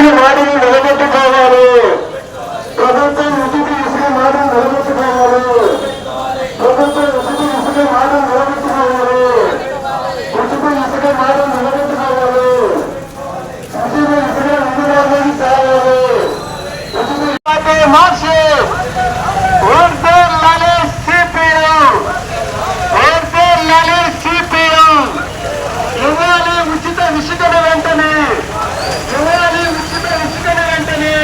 ఇసుకని మాటలు నిలబెట్టుకోవాలి ప్రభుత్వం ఉచిత ఇసుక మాటలు నిలబెట్టుకోవాలి ప్రభుత్వం ఉచిత ఇసుక మాటలు నిలబెట్టుకోవాలి ఉచిత ఇసుక మాటలు నిలబెట్టుకోవాలి ఉచిత ఇసుక అందుబాటులోకి తేవాలి ఉచిత మార్చి ఓర్దర్ లాలే సిపిఎం ఓర్దర్ లాలే సిపిఎం ఇవ్వాలి ఉచిత ఇసుకను వెంటనే ఇవ్వాలి ఉచిత ఇసుకను వెంటనే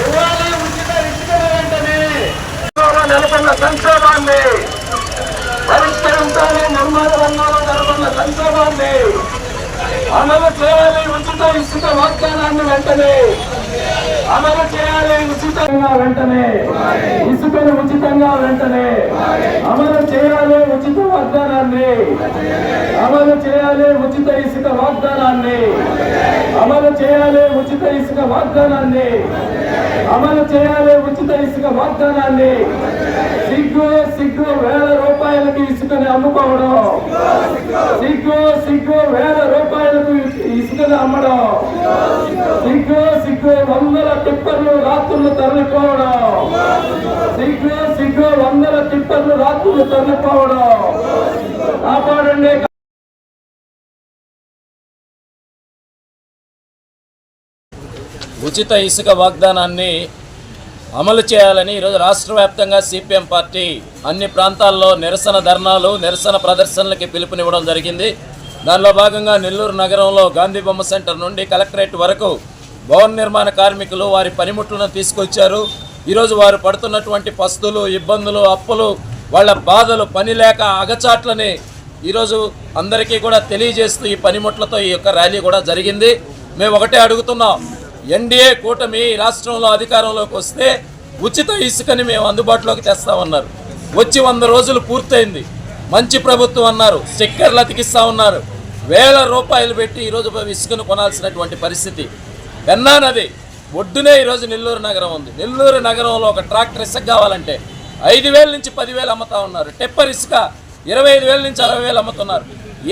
ఇవ్వాలి ఉచిత ఇసుకను వెంటనే నెలకొన్న సంక్షోభాన్ని పరిష్కరించాలి నిర్మాణ రంగంలో నెలకొన్న సంక్షోభాన్ని అమలు చేయాలి ఉచిత ఇసుక వాగ్దానాన్ని వెంటనే. అమలు చేయాలి ఉచితంగా వెంటనే. ఇసుకను ఉచితంగా వెంటనే. అమలు చేయాలి ఉచిత వాగ్దానాన్ని. అమలు చేయాలి ఉచిత ఇసుక వాగ్దానాన్ని. అమలు చేయాలి ఉచిత ఇసుక వాగ్దానాన్ని. అమలు చేయాలి ఉచిత ఇసుక వాగ్దానాన్ని. సిగ్గు సిగ్గు వేల రూపాయలకి ఇసుకని అమ్ముకోవడం. సిగ్గు సిగ్గు వేల రూపాయలకు ఇసుకని అమ్మడం. సిగ్గు సిగ్గు వందల టిప్పర్లు రాత్రులు తరలిపోవడం. సిగ్గు సిగ్గు వందల టిప్పర్లు రాత్రులు తరలిపోవడం. కాపాడండి. ఉచిత ఇసుక వాగ్దానాన్ని అమలు చేయాలని ఈరోజు రాష్ట్ర వ్యాప్తంగా సిపిఎం పార్టీ అన్ని ప్రాంతాల్లో నిరసన ధర్నాలు నిరసన ప్రదర్శనలకి పిలుపునివ్వడం జరిగింది. దానిలో భాగంగా నెల్లూరు నగరంలో గాంధీ బొమ్మ సెంటర్ నుండి కలెక్టరేట్ వరకు భవన నిర్మాణ కార్మికులు వారి పనిముట్లను తీసుకొచ్చారు. ఈరోజు వారు పడుతున్నటువంటి పస్తులు ఇబ్బందులు అప్పులు వాళ్ళ బాధలు పని లేక అగచాట్లని ఈరోజు అందరికీ కూడా తెలియజేస్తూ ఈ పనిముట్లతో ఈ యొక్క ర్యాలీ కూడా జరిగింది. మేము ఒకటే అడుగుతున్నాం ఎన్డీఏ కూటమి రాష్ట్రంలో అధికారంలోకి వస్తే ఉచిత ఇసుకని మేము అందుబాటులోకి తెస్తామన్నారు. వచ్చి వంద రోజులు పూర్తయింది. మంచి ప్రభుత్వం అన్నారు స్టిక్కర్లు అతికిస్తూ ఉన్నారు. వేల రూపాయలు పెట్టి ఈరోజు ఇసుకను కొనాల్సినటువంటి పరిస్థితి. పెన్నా నది ఒడ్డునే ఈరోజు నెల్లూరు నగరం ఉంది. నెల్లూరు నగరంలో ఒక ట్రాక్టర్ ఇసుక కావాలంటే ఐదు వేల నుంచి పదివేలు అమ్ముతా ఉన్నారు. టెప్పర్ ఇసుక ఇరవై ఐదు వేల నుంచి అరవై వేలు అమ్ముతున్నారు.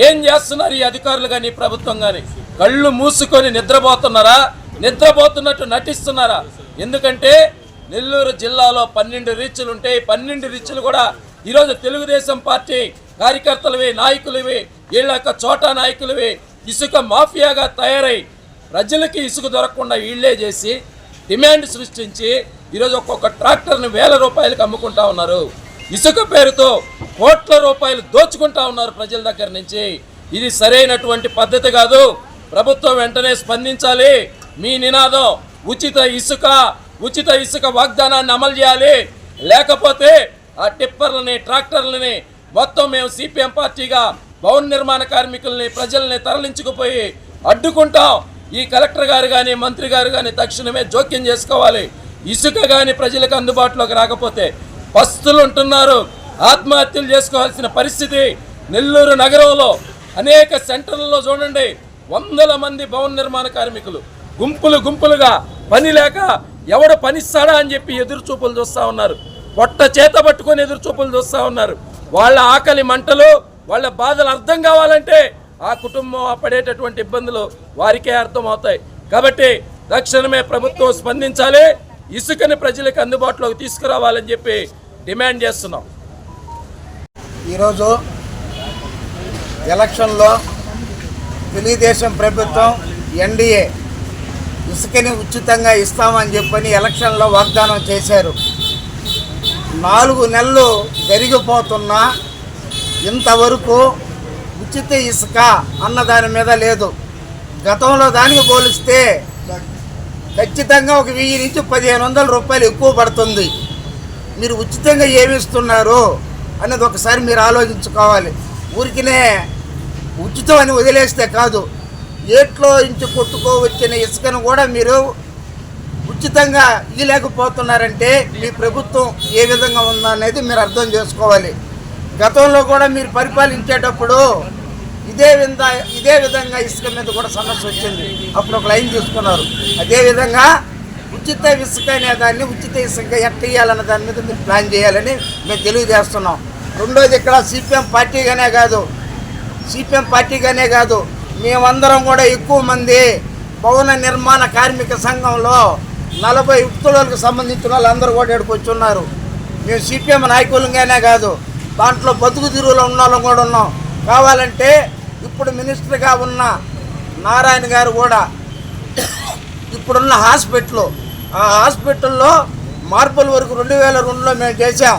ఏం చేస్తున్నారు ఈ అధికారులు కానీ ప్రభుత్వం కానీ? కళ్ళు మూసుకొని నిద్రపోతున్నారా? నిద్రపోతున్నట్టు నటిస్తున్నారా? ఎందుకంటే నెల్లూరు జిల్లాలో పన్నెండు రీచ్లు ఉంటాయి పన్నెండు రీచ్లు కూడా ఈరోజు తెలుగుదేశం పార్టీ కార్యకర్తలవే నాయకులవే వీళ్ళ యొక్క చోటా నాయకులవే ఇసుక మాఫియాగా తయారై ప్రజలకి ఇసుక దొరకకుండా వీళ్ళే చేసి డిమాండ్ సృష్టించి ఈరోజు ఒక్కొక్క ట్రాక్టర్ని వేల రూపాయలకు అమ్ముకుంటా ఉన్నారు. ఇసుక పేరుతో కోట్ల రూపాయలు దోచుకుంటా ఉన్నారు ప్రజల దగ్గర నుంచి. ఇది సరైనటువంటి పద్ధతి కాదు. ప్రభుత్వం వెంటనే స్పందించాలి. మీ నినాదం ఉచిత ఇసుక ఉచిత ఇసుక వాగ్దానాన్ని అమలు చేయాలి. లేకపోతే ఆ టిప్పర్లని ట్రాక్టర్లని మొత్తం మేము సిపిఎం పార్టీగా భవన నిర్మాణ కార్మికుల్ని ప్రజల్ని తరలించుకుపోయి అడ్డుకుంటాం. ఈ కలెక్టర్ గారు కానీ మంత్రి గారు కానీ తక్షణమే జోక్యం చేసుకోవాలి. ఇసుక కానీ ప్రజలకు అందుబాటులోకి రాకపోతే పస్తులు ఉంటున్నారు ఆత్మహత్యలు చేసుకోవాల్సిన పరిస్థితి నెల్లూరు నగరంలో అనేక సెంటర్లలో చూడండి. వందల మంది భవన నిర్మాణ కార్మికులు గుంపులు గుంపులుగా పని లేక ఎవడు పనిస్తాడా అని చెప్పి ఎదురు చూపులు చూస్తూ ఉన్నారు. పొట్ట చేత పట్టుకొని ఎదురు చూపులు చూస్తూ ఉన్నారు. వాళ్ళ ఆకలి మంటలు వాళ్ళ బాధలు అర్థం కావాలంటే ఆ కుటుంబం ఆ పడేటటువంటి ఇబ్బందులు వారికే అర్థమవుతాయి. కాబట్టి తక్షణమే ప్రభుత్వం స్పందించాలి ఇసుకని ప్రజలకు అందుబాటులోకి తీసుకురావాలని చెప్పి డిమాండ్ చేస్తున్నాం. ఈరోజు ఎలక్షన్లో తెలుగుదేశం ప్రభుత్వం ఎన్డీఏ ఇసుకని ఉచితంగా ఇస్తామని చెప్పని ఎలక్షన్లో వాగ్దానం చేశారు. నాలుగు నెలలు జరిగిపోతున్నా ఇంతవరకు ఉచిత ఇసుక అన్న దాని మీద లేదు. గతంలో దానికి పోలిస్తే ఖచ్చితంగా ఒక వెయ్యి నుంచి పదిహేను వందల రూపాయలు ఎక్కువ పడుతుంది. మీరు ఉచితంగా ఏమిస్తున్నారు అనేది ఒకసారి మీరు ఆలోచించుకోవాలి. ఊరికినే ఉచితం అని వదిలేస్తే కాదు. ఏట్లో ఇంచు కొట్టుకో వచ్చిన ఇసుకను కూడా మీరు ఉచితంగా ఇవ్వలేకపోతున్నారంటే మీ ప్రభుత్వం ఏ విధంగా ఉందనేది మీరు అర్థం చేసుకోవాలి. గతంలో కూడా మీరు పరిపాలించేటప్పుడు ఇదే విధంగా ఇదే విధంగా ఇసుక మీద కూడా సమస్య వచ్చింది. అప్పుడు ఒక లైన్ తీసుకున్నారు. అదేవిధంగా ఉచిత ఇసుక అనే దాన్ని ఉచిత ఇసుక ఎట్టేయాలన్న ఇవ్వాలన్న దాని మీద మీరు ప్లాన్ చేయాలని మేము తెలియజేస్తున్నాం. రెండోది ఇక్కడ సిపిఎం పార్టీగానే కాదు. సిపిఎం పార్టీగానే కాదు. మేమందరం కూడా ఎక్కువ మంది భవన నిర్మాణ కార్మిక సంఘంలో నలభై ఉత్తులకు సంబంధించిన వాళ్ళందరూ కూడా ఇక్కడికి వచ్చి ఉన్నారు మేము సిపిఎం నాయకులంగానే కాదు దాంట్లో బతుకు తిరుగులో ఉన్న వాళ్ళం కూడా ఉన్నాం. కావాలంటే ఇప్పుడు మినిస్టర్గా ఉన్న నారాయణ గారు కూడా ఇప్పుడున్న హాస్పిటల్ ఆ హాస్పిటల్లో మార్పుల వరకు రెండు వేల రెండులో మేము చేసాం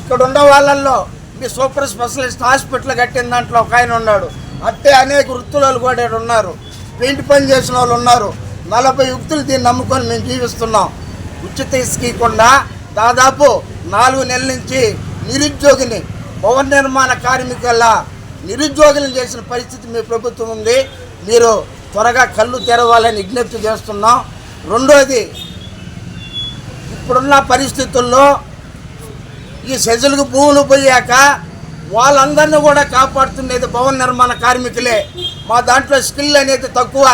ఇక్కడ ఉన్న వాళ్ళల్లో మీ సూపర్ స్పెషలిస్ట్ హాస్పిటల్ కట్టిన దాంట్లో ఒక ఆయన ఉన్నాడు. అట్టే అనేక వృత్తులు కూడా ఉన్నారు. పెయింట్ పని చేసిన వాళ్ళు ఉన్నారు. నలభై యుక్తులు దీన్ని నమ్ముకొని మేము జీవిస్తున్నాం. ఉచిత ఇసుకకుండా దాదాపు నాలుగు నెలల నుంచి నిరుద్యోగిని భవన నిర్మాణ కార్మికుల నిరుద్యోగులను చేసిన పరిస్థితి మీ ప్రభుత్వం ఉంది. మీరు త్వరగా కళ్ళు తెరవాలని విజ్ఞప్తి చేస్తున్నాం. రెండోది ఇప్పుడున్న పరిస్థితుల్లో ఈ సెజులకు భూములు పోయాక వాళ్ళందరినీ కూడా కాపాడుతుండేది భవన నిర్మాణ కార్మికులే. మా దాంట్లో స్కిల్ అనేది తక్కువ.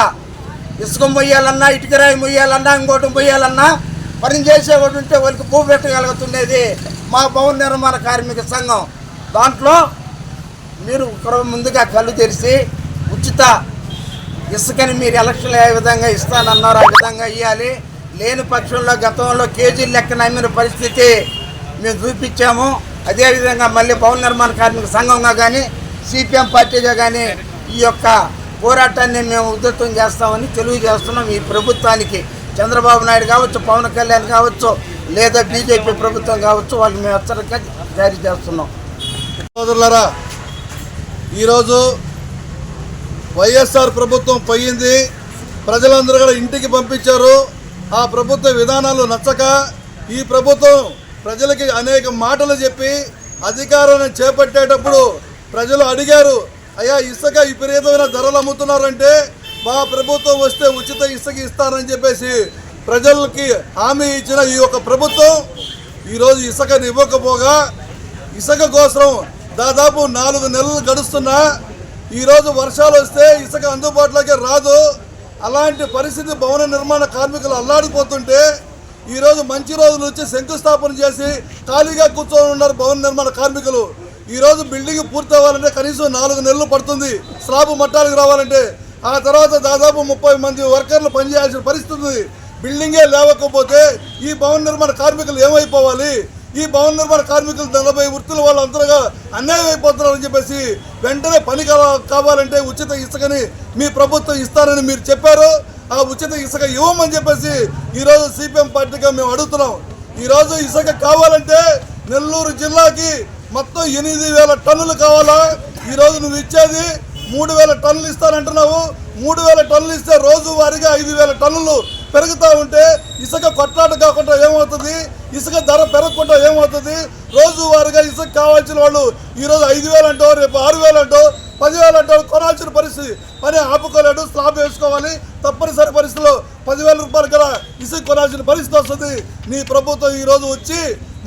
ఇసుక మొయ్యాలన్నా ఇటుకరాయి మొయ్యాలన్నా ఇంకోటి మొయ్యాలన్నా పని చేసేవాడు ఉంటే వాళ్ళకి భూ పెట్టగలుగుతుండేది. మా భవన నిర్మాణ కార్మిక సంఘం. దాంట్లో మీరు ఇక్కడ ముందుగా కళ్ళు తెరిచి ఉచిత ఇసుకని మీరు ఎలక్షన్లు ఏ విధంగా ఇస్తానన్నారో ఆ విధంగా ఇవ్వాలి లేని పక్షంలో గతంలో కేజీలు లెక్కన అమ్మిన పరిస్థితి మేము చూపించాము. అదేవిధంగా మళ్ళీ భవన నిర్మాణ కార్మిక సంఘంగా కానీ సిపిఎం పార్టీగా కానీ ఈ యొక్క పోరాటాన్ని మేము ఉధృతం చేస్తామని తెలియజేస్తున్నాం. ఈ ప్రభుత్వానికి చంద్రబాబు నాయుడు కావచ్చు పవన్ కళ్యాణ్ కావచ్చు లేదా బీజేపీ ప్రభుత్వం కావచ్చు వాళ్ళు మేము హెచ్చరిక జారీ చేస్తున్నాం. సోదరులరా ఈరోజు వైఎస్ఆర్ ప్రభుత్వం పోయింది. ప్రజలందరూ కూడా ఇంటికి పంపించారు. ఆ ప్రభుత్వ విధానాలు నచ్చక ఈ ప్రభుత్వం ప్రజలకి అనేక మాటలు చెప్పి అధికారాన్ని చేపట్టేటప్పుడు ప్రజలు అడిగారు అయ్యా ఇసుక విపరీతమైన ధరలు అమ్ముతున్నారంటే మా ప్రభుత్వం వస్తే ఉచిత ఇసుక ఇస్తారని చెప్పేసి ప్రజలకి హామీ ఇచ్చిన ఈ యొక్క ప్రభుత్వం ఈరోజు ఇసుకని ఇవ్వకపోగా ఇసుక కోసం దాదాపు నాలుగు నెలలు గడుస్తున్నా ఈరోజు వర్షాలు వస్తే ఇసుక అందుబాటులోకి రాదు. అలాంటి పరిస్థితి భవన నిర్మాణ కార్మికులు అల్లాడిపోతుంటే ఈరోజు మంచి రోజులు వచ్చి శంకుస్థాపన చేసి ఖాళీగా కూర్చొని ఉన్నారు భవన నిర్మాణ కార్మికులు. ఈరోజు బిల్డింగ్ పూర్తి అవ్వాలంటే కనీసం నాలుగు నెలలు పడుతుంది. స్లాబ్ మట్టాలకు రావాలంటే ఆ తర్వాత దాదాపు ముప్పై మంది వర్కర్లు పనిచేయాల్సిన పరిస్థితి ఉంది. బిల్డింగే లేవకపోతే ఈ భవన నిర్మాణ కార్మికులు ఏమైపోవాలి? ఈ భవన నిర్మాణ కార్మికులు నలభై వృత్తులు వాళ్ళు అంతగా అన్యాయం అయిపోతున్నారని చెప్పేసి వెంటనే పని కావాలంటే ఉచిత ఇసుకని మీ ప్రభుత్వం ఇస్తారని మీరు చెప్పారు. ఆ ఉచిత ఇసుక ఇవ్వమని చెప్పేసి ఈరోజు సిపిఎం పార్టీగా మేము అడుగుతున్నాం. ఈరోజు ఇసుక కావాలంటే నెల్లూరు జిల్లాకి మొత్తం ఎనిమిది వేల టన్నులు కావాలా? ఈరోజు నువ్వు ఇచ్చేది మూడు వేల టన్నులు ఇస్తానంటున్నావు. మూడు వేల టన్నులు ఇస్తే రోజువారీగా ఐదు వేల టన్నులు పెరుగుతూ ఉంటే ఇసుక కొట్లాట కాకుండా ఏమవుతుంది? ఇసుక ధర పెరగకుండా ఏమవుతుంది? రోజువారీగా ఇసుక కావాల్సిన వాళ్ళు ఈరోజు ఐదు వేలు అంటో రేపు ఆరు వేలు అంటో పదివేలు అంటో కొనాల్సిన పరిస్థితి. పని ఆపుకోలేడు స్లాబ్ వేసుకోవాలి. తప్పనిసరి పరిస్థితిలో పదివేల రూపాయలు కదా ఇసుక కొనాల్సిన పరిస్థితి వస్తుంది. నీ ప్రభుత్వం ఈరోజు వచ్చి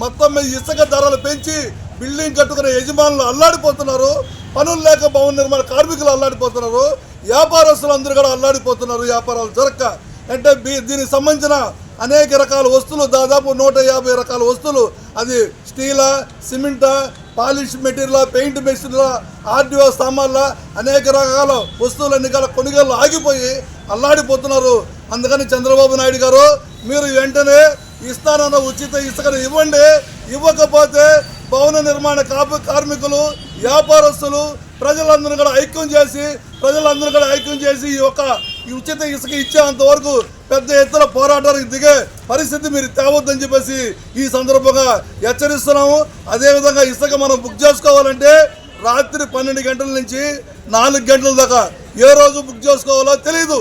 మొత్తం మీద ఇసుక ధరలు పెంచి బిల్డింగ్ కట్టుకునే యజమానులు అల్లాడిపోతున్నారు పనులు లేక భవన నిర్మాణ కార్మికులు అల్లాడిపోతున్నారు వ్యాపారస్తులు అందరూ కూడా అల్లాడిపోతున్నారు వ్యాపారాలు జరక్క. అంటే దీనికి సంబంధించిన అనేక రకాల వస్తువులు దాదాపు నూట యాభై రకాల వస్తువులు అది స్టీలా సిమెంటా పాలిష్ మెటీరియల్ పెయింట్ మెషిన్ల ఆర్డిఓ సామాన్ల అనేక రకాల వస్తువులన్నీ కూడా కొనుగోలు ఆగిపోయి అల్లాడిపోతున్నారు. అందుకని చంద్రబాబు నాయుడు గారు మీరు వెంటనే ఇస్తానన్న ఉచిత ఇసుకను ఇవ్వండి. ఇవ్వకపోతే భవన నిర్మాణ కాపు కార్మికులు వ్యాపారస్తులు ప్రజలందరూ కూడా ఐక్యం చేసి ప్రజలందరూ కూడా ఐక్యం చేసి ఈ యొక్క ఉచిత ఇసుక ఇచ్చేంత వరకు పెద్ద ఎత్తున పోరాటానికి దిగే పరిస్థితి మీరు తేవద్దని చెప్పేసి ఈ సందర్భంగా హెచ్చరిస్తున్నాము. అదేవిధంగా ఇసుక మనం బుక్ చేసుకోవాలంటే రాత్రి పన్నెండు గంటల నుంచి నాలుగు గంటల దాకా ఏ రోజు బుక్ చేసుకోవాలో తెలియదు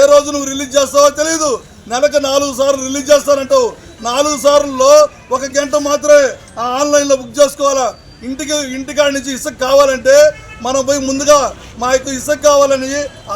ఏ రోజు నువ్వు రిలీజ్ చేస్తావో తెలియదు నెలకు నాలుగు సార్లు రిలీజ్ చేస్తానంటావు నాలుగు సార్లలో ఒక గంట మాత్రమే ఆ ఆన్లైన్లో బుక్ చేసుకోవాలా? ఇంటికి ఇంటికాడ నుంచి ఇసుక కావాలంటే మనం పోయి ముందుగా మా యొక్క ఇసుక కావాలని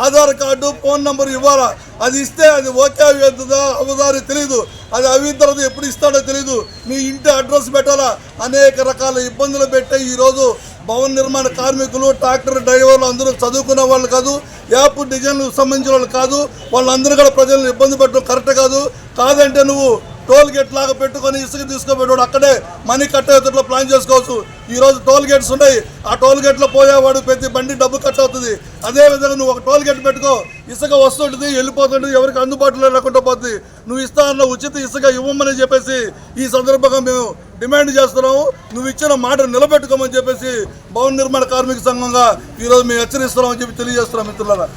ఆధార్ కార్డు ఫోన్ నెంబర్ ఇవ్వాలా? అది ఇస్తే అది ఓకే అవుతుందా? అవుదారో తెలియదు అది అవిన తర్వాత ఎప్పుడు ఇస్తాడో తెలియదు మీ ఇంటి అడ్రస్ పెట్టాలా? అనేక రకాల ఇబ్బందులు పెట్టే ఈరోజు. భవన నిర్మాణ కార్మికులు ట్రాక్టర్ డ్రైవర్లు అందరూ చదువుకున్న వాళ్ళు కాదు యాప్ డిజైన్ సంబంధించిన వాళ్ళు కాదు వాళ్ళందరూ కూడా ప్రజలను ఇబ్బంది పెట్టడం కరెక్ట్ కాదు. కాదంటే నువ్వు టోల్ గేట్ లాగా పెట్టుకొని ఇసుక తీసుకోబెట్టాడు అక్కడే మనీ కట్టేటట్లు ప్లాన్ చేసుకోవచ్చు. ఈరోజు టోల్ గేట్స్ ఉన్నాయి. ఆ టోల్ గేట్లో పోయేవాడు ప్రతి బండి డబ్బు కట్ అవుతుంది. అదే విధంగా నువ్వు ఒక టోల్ గేట్ పెట్టుకో ఇసుక వస్తుంటుంది వెళ్ళిపోతుంటుంది ఎవరికి అందుబాటులో లేకుండా పోతుంది. నువ్వు ఇస్తా అన్న ఉచిత ఇసుక ఇవ్వమని చెప్పేసి ఈ సందర్భంగా మేము డిమాండ్ చేస్తున్నాము. నువ్వు ఇచ్చిన మాట నిలబెట్టుకోమని చెప్పేసి భవన నిర్మాణ కార్మిక సంఘంగా ఈరోజు మేము హెచ్చరిస్తున్నామని చెప్పి తెలియజేస్తున్నాం మిత్రులారా.